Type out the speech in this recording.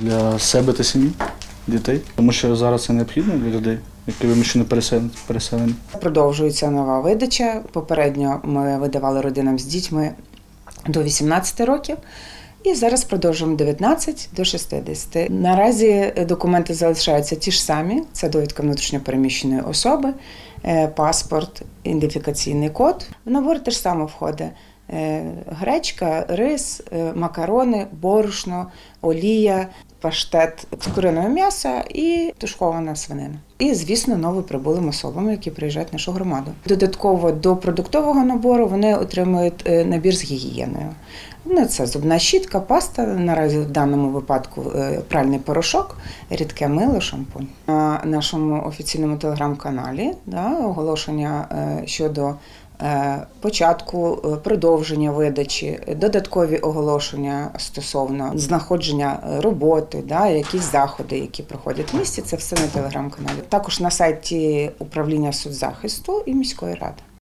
Для себе та сім'ї, дітей. Тому що зараз це необхідно для людей, які пересел- переселені. Продовжується нова видача. Попередньо ми видавали родинам з дітьми до 18 років. І зараз продовжуємо 19 до 60. Наразі документи залишаються ті ж самі: це довідка внутрішньопереміщеної особи, е, паспорт, ідентифікаційний код. В набор теж саме входить гречка, рис, е, макарони, борошно, олія, паштет з куриного м'яса і тушкована свинина. І, звісно, новоприбулим особам, які приїжджають в нашу громаду. Додатково до продуктового набору вони отримують е, набір з гігієною. Ну, це зубна щітка, паста, наразі в даному випадку е, пральний порошок, рідке мило, шампунь. На нашому офіційному телеграм-каналі да, оголошення е, щодо е, початку е, продовження видачі, додаткові оголошення стосовно знаходження е, роботи, да, якісь заходи, які проходять в місті. Це все на телеграм-каналі. Також на сайті управління соцзахисту і міської ради.